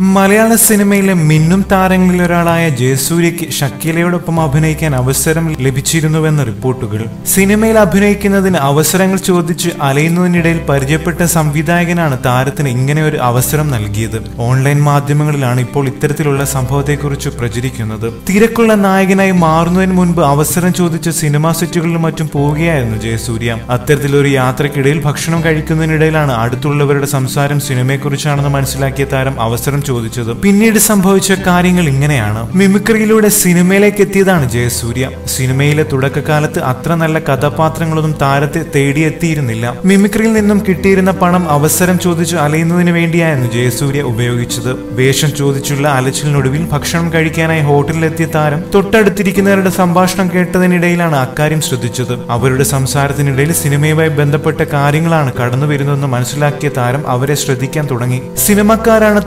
മലയാള സിനിമയിലെ മിന്നും താരങ്ങളിൽ ഒരാളായ ജയസൂര്യയ്ക്ക് ഷക്കീലയോടൊപ്പം അഭിനയിക്കാൻ അവസരം ലഭിച്ചിരുന്നുവെന്ന റിപ്പോർട്ടുകൾ. സിനിമയിൽ അഭിനയിക്കുന്നതിന് അവസരങ്ങൾ ചോദിച്ച് അലയുന്നതിനിടയിൽ പരിചയപ്പെട്ട സംവിധായകനാണ് താരത്തിന് ഇങ്ങനെ ഒരു അവസരം നൽകിയത്. ഓൺലൈൻ മാധ്യമങ്ങളിലാണ് ഇപ്പോൾ ഇത്തരത്തിലുള്ള സംഭവത്തെക്കുറിച്ച് പ്രചരിക്കുന്നത്. തിരക്കുള്ള നായകനായി മാറുന്നതിന് മുൻപ് അവസരം ചോദിച്ച് സിനിമാ സെറ്റുകളിലും മറ്റും പോവുകയായിരുന്നു ജയസൂര്യ. അത്തരത്തിലൊരു യാത്രക്കിടയിൽ ഭക്ഷണം കഴിക്കുന്നതിനിടയിലാണ് അടുത്തുള്ളവരുടെ സംസാരം സിനിമയെക്കുറിച്ചാണെന്ന് മനസ്സിലാക്കിയ താരം അവസരം ചോദിച്ചത്. പിന്നീട് സംഭവിച്ച കാര്യങ്ങൾ ഇങ്ങനെയാണ്. മിമിക്രിയിലൂടെ സിനിമയിലേക്ക് എത്തിയതാണ് ജയസൂര്യ. സിനിമയിലെ തുടക്കകാലത്ത് അത്ര നല്ല കഥാപാത്രങ്ങളൊന്നും താരത്തെ തേടിയെത്തിയിരുന്നില്ല. മിമിക്രിയിൽ നിന്നും കിട്ടിയിരുന്ന പണം അവസരം ചോദിച്ച് അലയുന്നതിന് വേണ്ടിയായിരുന്നു ജയസൂര്യ ഉപയോഗിച്ചത്. വേഷം ചോദിച്ചുള്ള അലച്ചിലിനൊടുവിൽ ഭക്ഷണം കഴിക്കാനായി ഹോട്ടലിലെത്തിയ താരം തൊട്ടടുത്തിരിക്കുന്നവരുടെ സംഭാഷണം കേട്ടതിനിടയിലാണ് അക്കാര്യം ശ്രദ്ധിച്ചത്. അവരുടെ സംസാരത്തിനിടയിൽ സിനിമയുമായി ബന്ധപ്പെട്ട കാര്യങ്ങളാണ് കടന്നു വരുന്നതെന്ന് മനസ്സിലാക്കിയ താരം അവരെ ശ്രദ്ധിക്കാൻ തുടങ്ങി. സിനിമക്കാരാണ്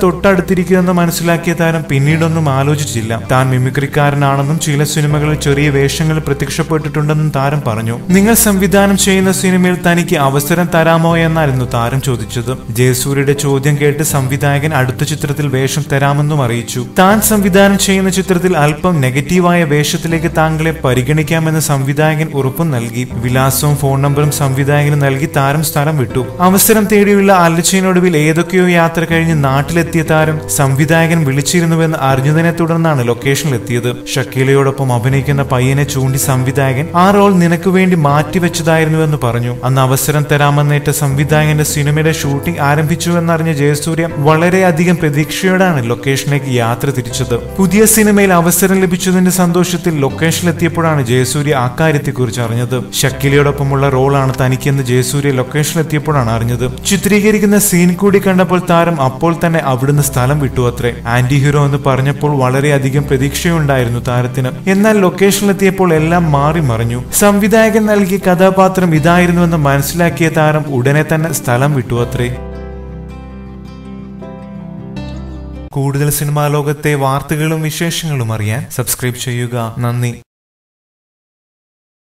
തൊട്ടടുത്തിരിക്കുന്നതെന്ന് മനസ്സിലാക്കിയ താരം പിന്നീടൊന്നും ആലോചിച്ചില്ല. താൻ മിമിക്രിക്കാരനാണെന്നും ചില സിനിമകളിൽ ചെറിയ വേഷങ്ങൾ പ്രത്യക്ഷപ്പെട്ടിട്ടുണ്ടെന്നും താരം പറഞ്ഞു. നിങ്ങൾ സംവിധാനം ചെയ്യുന്ന സിനിമയിൽ തനിക്ക് അവസരം തരാമോ എന്നായിരുന്നു താരം ചോദിച്ചത്. ജയസൂര്യയുടെ ചോദ്യം കേട്ട് സംവിധായകൻ അടുത്ത ചിത്രത്തിൽ വേഷം തരാമെന്നും അറിയിച്ചു. താൻ സംവിധാനം ചെയ്യുന്ന ചിത്രത്തിൽ അല്പം നെഗറ്റീവായ വേഷത്തിലേക്ക് താങ്കളെ പരിഗണിക്കാമെന്ന് സംവിധായകൻ ഉറപ്പും നൽകി. വിലാസവും ഫോൺ നമ്പറും സംവിധായകന് നൽകി താരം സ്ഥലം വിട്ടു. അവസരം തേടിയുള്ള അലച്ചിനൊടുവിൽ ഏതൊക്കെയോ യാത്ര കഴിഞ്ഞ് നാട്ടിലെത്തിയ താരം സംവിധായകൻ വിളിച്ചിരുന്നുവെന്ന് അറിഞ്ഞതിനെ തുടർന്നാണ് ലൊക്കേഷനിലെത്തിയത് ഷക്കീലയോടൊപ്പം അഭിനയിക്കുന്ന പയ്യനെ ചൂണ്ടി സംവിധായകൻ ആ റോൾ നിനക്ക് വേണ്ടി മാറ്റിവെച്ചതായിരുന്നുവെന്ന് പറഞ്ഞു. അന്ന് അവസരം തരാമെന്നേറ്റ സംവിധായകന്റെ സിനിമയുടെ ഷൂട്ടിംഗ് ആരംഭിച്ചുവെന്നറിഞ്ഞ ജയസൂര്യ വളരെയധികം പ്രതീക്ഷയോടാണ് ലൊക്കേഷനിലേക്ക് യാത്ര തിരിച്ചത്. പുതിയ സിനിമയിൽ അവസരം ലഭിച്ചതിന്റെ സന്തോഷത്തിൽ ലൊക്കേഷനിലെത്തിയപ്പോഴാണ് ജയസൂര്യ അക്കാര്യത്തെക്കുറിച്ച് അറിഞ്ഞത്. ഷക്കിലയോടൊപ്പമുള്ള റോളാണ് തനിക്കെന്ന് ജയസൂര്യ ലൊക്കേഷനിലെത്തിയപ്പോഴാണ് അറിഞ്ഞത്. ചിത്രീകരിക്കുന്ന സീൻ കൂടി കണ്ടപ്പോൾ താരം അപ്പോൾ തന്നെ അവിടുന്ന് സ്ഥലം വിട്ടു അത്രേ ആന്റി ഹീറോ എന്ന് പറഞ്ഞപ്പോൾ വളരെയധികം പ്രതീക്ഷയുണ്ടായിരുന്നു താരത്തിന്. എന്നാൽ ലൊക്കേഷനിലെത്തിയപ്പോൾ എല്ലാം മാറി മറിഞ്ഞു. സംവിധായകൻ നൽകിയ കഥാപാത്രം ഇതായിരുന്നുവെന്ന് മനസ്സിലാക്കിയ താരം ഉടനെ തന്നെ സ്ഥലം വിട്ടു അത്രേ കൂടുതൽ സിനിമാ ലോകത്തെ വാർത്തകളും വിശേഷങ്ങളും അറിയാൻ സബ്സ്ക്രൈബ് ചെയ്യുക. നന്ദി.